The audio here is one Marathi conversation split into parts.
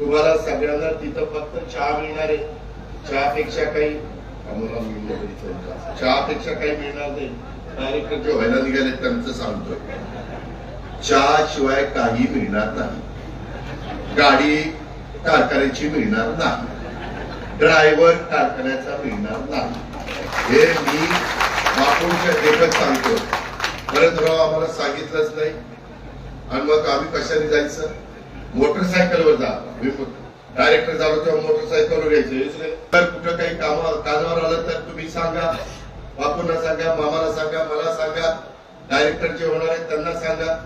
तुम्हाला सगळ्यांना तिथं फक्त चहा मिळणार आहे. चहापेक्षा काही आम्हाला चहापेक्षा काही मिळणार नाही. डायरेक्ट जे व्हायला निघाले त्यांचं सांगतोय. चहा शिवाय काही मिळणार नाही. गाडी कारखान्याची मिळणार नाही. ड्रायव्हर कारखान्याचा मिळणार नाही. हे मी बापूंच्या देखत सांगतो परत राव आम्हाला सांगितलंच नाही. आणि मग आम्ही कशाने जायचं? मोटरसायकलवर जा. डायरेक्टर झालो तेव्हा मोटरसायकलवर यायचं. तर कुठं काही कामा कामावर आलं तर तुम्ही सांगा. बापूंना सांगा मामाला सांगा मला सांगा. डायरेक्टर जे होणार आहेत त्यांना सांगा.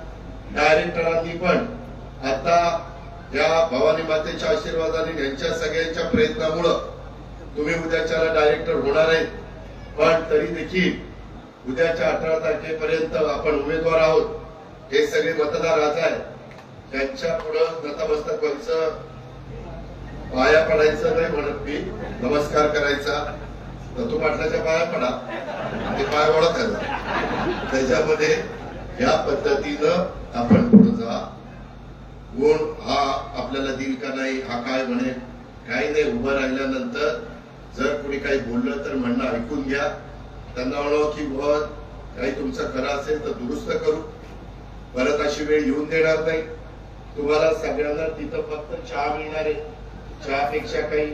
डायरेक्टरांनी पण आता या भवानी मातेच्या आशीर्वादाने यांच्या सगळ्यांच्या प्रयत्नामुळं तुम्ही उद्याच्याला डायरेक्टर होणार आहेत. पण तरी देखील उद्याच्या अठरा तारखेपर्यंत आपण उमेदवार आहोत. हे सगळे मतदार आज आहेत. त्यांच्या पुढं नतमस्तक व्हायचं पाया पडायचं नाही म्हणत मी. नमस्कार करायचा. दत्तू पाटलाच्या पाया पडा. ते पाय ओळख त्याच्यामध्ये या पद्धतीनं आपण पुढे जा. कोण हा आपल्याला देईल का नाही हा काय म्हणेल काही नाही. उभं राहिल्यानंतर जर कोणी काही बोललं तर म्हणणं ऐकून घ्या. त्यांना म्हणावं की बुवा काही तुमचं खरं असेल तर दुरुस्त करू. परत अशी वेळ येऊन देणार नाही. तुम्हाला सगळ्यांना तिथं फक्त चहा मिळणार आहे. चहापेक्षा काही.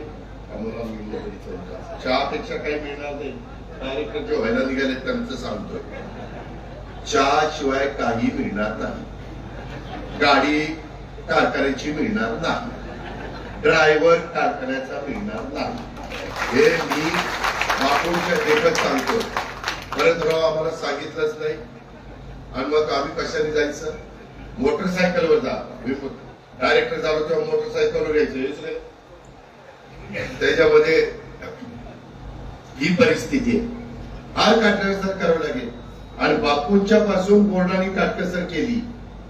चहापेक्षा काही मिळणार नाही. डायरेक्ट जे व्हायला निघाले त्यांचं सांगतोय. चहा शिवाय काही मिळणार नाही. गाडी कारखान्याची मिळणार नाही. ड्रायव्हर कारखान्याचा मिळणार नाही. हे मी बापूंच्या देखत सांगतो परत राव आम्हाला सांगितलंच नाही. आणि मग आम्ही कशाने जायचं? मोटरसायकलवर जा. डायरेक्टर झालो तेव्हा मोटरसायकलवर वर घ्यायचं त्याच्यामध्ये ही परिस्थिती आहे. फार काटकसर करावं लागेल. आणि बापूंच्या पासून बोर्डाने काटकसर केली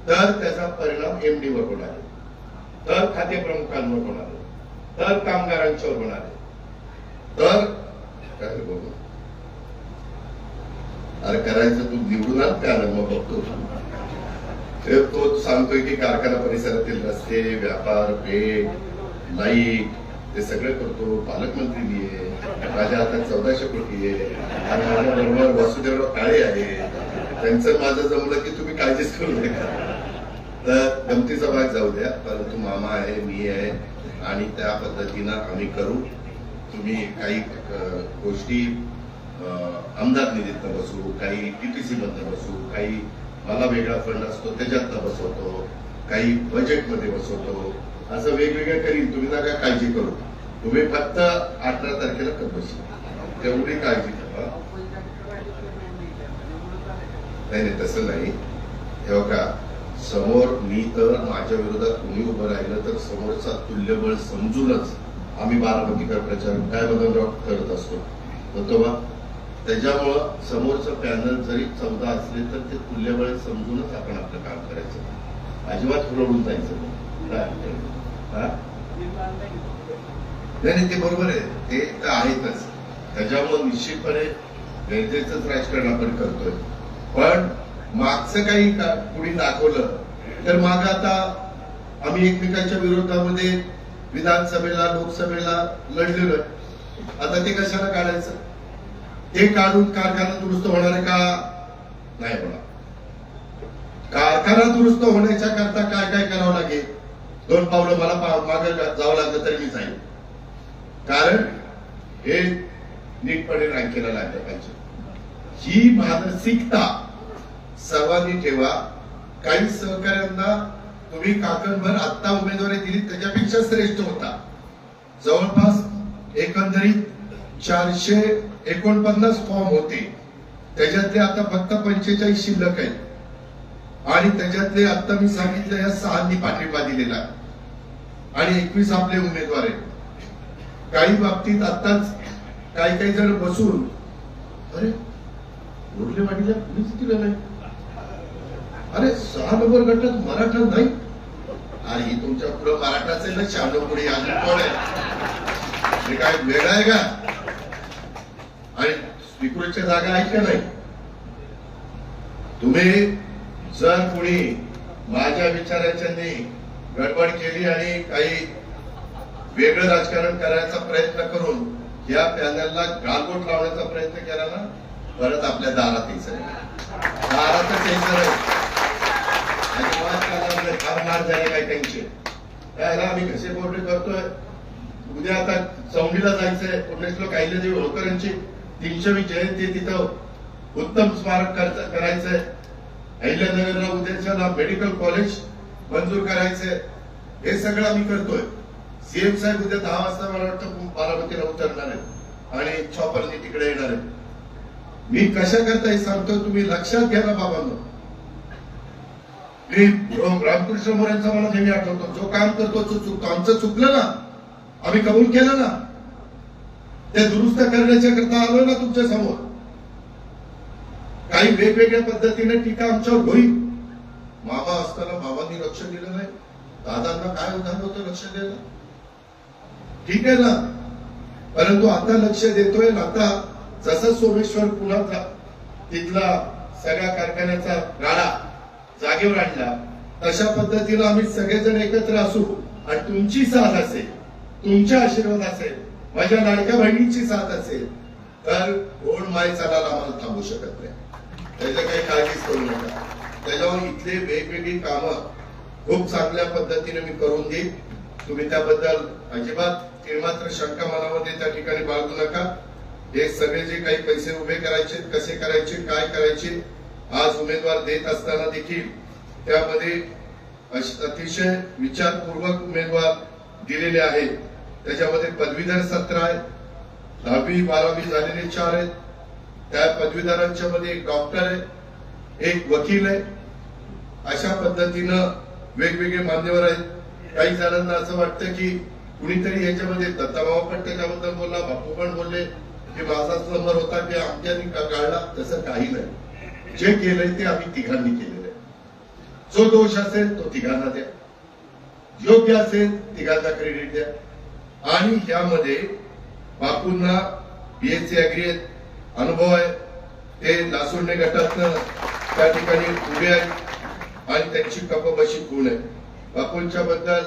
तर त्याचा परिणाम एमडी वर होणार आहे. तर खाते प्रमुखांवर होणार आहे. तर कामगारांच्यावर होणार आहे. तर काय रे अरे करायचं तू निवडून आण त्याला मग बघतो. तो सांगतोय की कारखाना परिसरातील रस्ते व्यापार पेठ लाइट ते सगळं करतो. पालकमंत्री मी आहे माझ्या हातात चौदाशे कोटी आहे. आणि माझ्या बरोबर वसुदेवराव काळे आहे. त्यांचं माझं जमलं की तुम्ही काळजीच करू नका. तर गमतीचा भाग जाऊ द्या. परंतु मामा आहे मी आहे. आणि त्या पद्धतीनं आम्ही करू. तुम्ही काही गोष्टी आमदार निधीतनं बसू काही टीटीसी मधनं बसू काही मला वेगळा फंड असतो त्याच्यातला बसवतो काही बजेटमध्ये बसवतो असं वेगवेगळं करीन तुम्ही नका काळजी करू. तुम्ही फक्त अठरा तारखेला कर बसू तेवढी काळजी करा. नाही नाही तसं नाही. हे का समोर मी तर माझ्या विरोधात कुणी उभं राहिलं तर समोरचा तुल्यबळ समजूनच आम्ही बारामतीकर प्रचार काय बदल करत असतो? होतो बा त्याच्यामुळं समोरचं पॅनल जरी चौदा असले तर ते तुल्यबळ समजूनच आपण आपलं काम करायचं. अजिबात हुरळून जायचं नाही. नाही नाही ते बरोबर आहे. ते तर आहेतच. त्याच्यामुळं निश्चितपणे गरजेचंच राजकारण आपण करतोय. पण मागचं काही का- कुणी दाखवलं तर माग आता आम्ही एकमेकांच्या विरोधामध्ये विधानसभेला लोकसभेला लढलेलो आहे. आता ते कशाला काढायचं? ते काढून कारखाना दुरुस्त होणार आहे का? नाही होणार. कारखाना दुरुस्त होण्याच्या करता काय काय करावं लागेल? दोन पावलं मला मागे जावं लागलं तरी मी जाईल. कारण हे नीटपणे रांकेला लागलं पाहिजे. ही मानसिकता सर्वांनी ठेवा. काही सहकाऱ्यांना तुम्ही काकणभर आत्ता उमेदवारी दिली त्याच्यापेक्षा श्रेष्ठ होता. जवळपास एकंदरीत चारशे एकोणपन्नास फॉर्म होते. त्याच्यातले आता फक्त पंचेचाळीस शिल्लक आहेत. आणि त्याच्यातले आता मी सांगितलं या सहांनी पाठिंबा दिलेला. आणि एकवीस आपले उमेदवार आहेत. काही बाबतीत आताच काही काही जण बसून अरे उरले वाटीला कुणीच दिलं नाही? अरे सहा नंबर गटात मराठा नाही. अरे ही तुमच्यापुढे मराठा आहे ना शहाण्णव पुढे अजून कोण आहे? काय वेगळं आहे का? आणि स्वीकृतच्या जागा आहेत का नाही? तुम्ही जर कोणी माझ्या विचारांच्यानी गडबड केली आणि काही वेगळं राजकारण करायचा प्रयत्न करून या पॅनलला गालबोट लावण्याचा प्रयत्न केला ना परत आपल्या दारात यायचं नाही. दारातच यायचं नाही. फार मार झाले काय त्यांचे. त्याला आम्ही कसे पोटे करतोय. उद्या आता चौंडीला जायचंय. पुण्यश्लोक अहिल्यादेवी होळकरांची तीनशेवी जयंती तिथं. उत्तम स्मारक करायचंय. अहिल्यानगरला उद्याच्याला मेडिकल कॉलेज मंजूर करायचंय. हे सगळं आम्ही करतोय. सीएम साहेब उद्या दहा वाजता मला वाटतं बारामतीला उतरणार आहेत. आणि छॉपरनी तिकडे येणार आहेत. मी कशा करता हे सांगतो तुम्ही लक्षात घ्या ना बाबांनो. मी रामकृष्ण मोऱ्यांचा मला नेहमी आठवतो. जो काम करतो तो चुकतो आमचं चुकलं ना. आम्ही कबूल केलं ना. ते दुरुस्त करण्याच्या करता आलो ना तुमच्यासमोर. काही वेगवेगळ्या पद्धतीने टीका आमच्यावर होईल. मामा असताना बाबांनी लक्ष दिलं नाही. दादांना काय उदाहरण होतं लक्ष द्यायला? ठीक आहे ना. परंतु आता लक्ष देतोय ना आता. जसं सोमेश्वर पुन्हा जा- तिथला सगळ्या कारखान्याचा गाडा जागेवर आणला तशा पद्धतीला आम्ही सगळेजण एकत्र असू. आणि तुमची साथ असेल तुमच्या आशीर्वाद असेल माझ्या लाडक्या बहिणीची साथ असेल तर ओढ माय चालायला आम्हाला थांबू शकत नाही. त्याचं काही काळजीच करू नका. त्याच्यावर इथले वेगवेगळी कामं खूप चांगल्या पद्धतीने मी करून देईन. तुम्ही त्याबद्दल अजिबात मात्र शंका मनामध्ये त्या ठिकाणी बाळगू नका. हे सगळे जे काही पैसे उभे करायचे कसे करायचे काय करायचे आज उमेदवार देत असताना देखील त्यामध्ये अश- अतिशय विचारपूर्वक उमेदवार दिलेले आहेत. त्याच्यामध्ये पदवीधर सत्र आहे दहावी बारावी झालेले चार आहेत. त्या पदवीधरांच्या मध्ये एक डॉक्टर आहे एक वकील आहे. अशा पद्धतीनं वेगवेगळे मान्यवर आहेत. काही जणांना असं वाटतं की कुणीतरी याच्यामध्ये दत्ताबाबा पण त्याच्याबद्दल बोलला बापू पण बोलले की माझाच नंबर होता की आमच्यानी काढला तसं काही नाही. जे केलंय ते आम्ही तिघांनी केलेलं आहे. जो दोष असेल तो तिघांना द्या. योग्य असेल तिघांना क्रेडिट द्या. आणि यामध्ये बापूंना बीएससी अग्री अनुभव आहे. ते लासुर्णे गटातनं त्या ठिकाणी उभे आहेत आणि त्यांची कपबशी गुण आहे. बापूंच्या बद्दल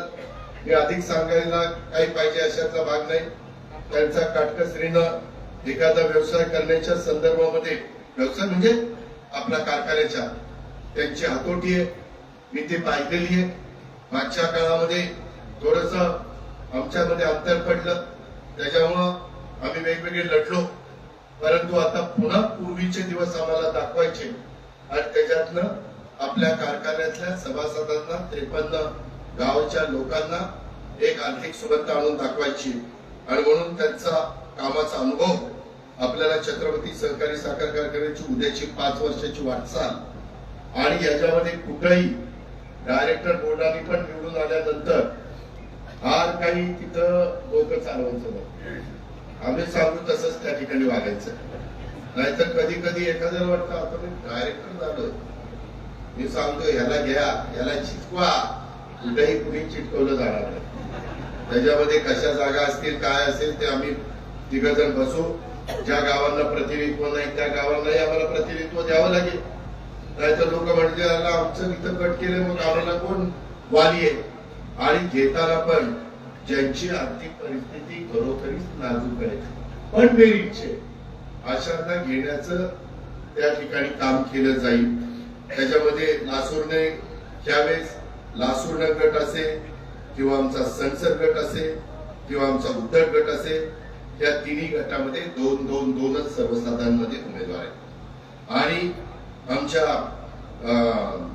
मी अधिक सांगायला काही पाहिजे अशातला भाग नाही. त्यांचा काटकसरीनं एखादा व्यवसाय करण्याच्या संदर्भामध्ये व्यवसाय म्हणजे आपल्या कारखान्याच्या त्यांची हातोटी आहे. मी ते पाहिलेली आहे. मागच्या काळामध्ये थोडस आमच्यामध्ये अंतर पडलं. त्याच्यामुळं आम्ही वेगवेगळे लढलो. परंतु आता पुन्हा पूर्वीचे दिवस आम्हाला दाखवायचे. आणि त्याच्यातनं आपल्या कारखान्यातल्या सभासदांना त्रेपन्न गावच्या लोकांना एक आर्थिक सुबत्ता आणून दाखवायची. आणि म्हणून त्यांचा कामाचा अनुभव आपल्याला छत्रपती सहकारी साखर कारखान्याची उद्याची पाच वर्षाची वाटचाल. आणि याच्यामध्ये कुठंही डायरेक्टर बोर्डाने पण निवडून आल्यानंतर फार काही तिथं डोकं चालवायचं नाही आम्ही सांगू तसंच त्या ठिकाणी वागायचं. नाहीतर कधी कधी एखाद्याला वाटतं आपण डायरेक्टर झालो मी सांगतो ह्याला घ्या याला चिटकवा कुठेही कुणी चिटकवलं जाणार नाही. त्याच्यामध्ये कशा जागा असतील काय असेल ते आम्ही तिघ जण बसू. ज्या गावांना प्रतिनिधित्व नाही त्या गावांनाही आम्हाला प्रतिनिधित्व द्यावं लागेल. नाहीतर लोक म्हणजे आमचं इथं कट केलं मग आम्हाला कोण वाली आहे? आणि घेताना पण ज्यांची आर्थिक परिस्थिती खरोखरीच नाजूक आहे पण मेरिटचे अशांना घेण्याचं त्या ठिकाणी काम केलं जाईल. त्याच्यामध्ये लासूरने त्यावेळेस लासूर गट असेल किंवा आमचा संसद गट असेल किंवा आमचा उद्धट गट असेल या तिन्ही गटामध्ये दोन दोन दोनच सर्वसाधारणमध्ये उमेदवार आहेत. आणि आमच्या अं,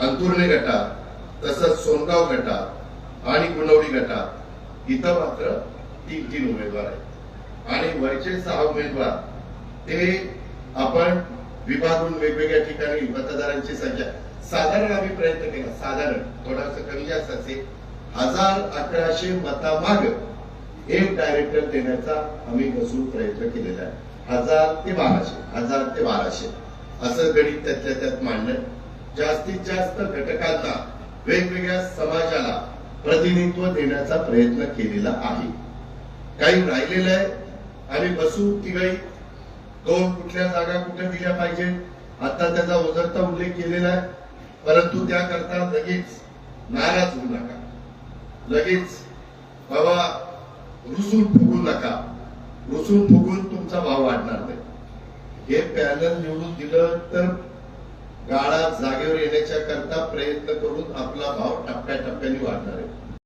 अंतुर्णे गटात तसंच सोनगाव गटात आणि गुणवडी गटात इथं मात्र तीन तीन उमेदवार आहेत. आणि वरचे सहा उमेदवार ते आपण विभागून वेगवेगळ्या ठिकाणी मतदारांची संख्या साधारण आम्ही प्रयत्न केला साधारण थोडासा कमी जास्त असेल. हजार अकराशे मतामाग एक डायरेक्टर देण्याचा आम्ही बसून प्रयत्न केलेला आहे. हजार ते बाराशे हजार ते बाराशे असं गणित त्यातल्या त्यात मांडलं जास्तीत जास्त घटकांना वेगवेगळ्या समाजाला प्रतिनिधित्व देण्याचा प्रयत्न केलेला आहे. काही राहिलेलं आहे. आणि बसू तिघही दोन कुठल्या जागा कुठे दिल्या पाहिजे? आता त्याचा ओझरता उल्लेख केलेला आहे. परंतु त्याकरता लगेच नाराज होऊ नका. लगेच बाबा रुसून फुगू नका. रुसून फुगून तुमचा भाव वाढणार नाही. हे पॅनल निवडून दिलं तर गाळा जागेवर येण्याच्या करता प्रयत्न करून आपला भाव टप्प्याटप्प्याने वाढणार आहे.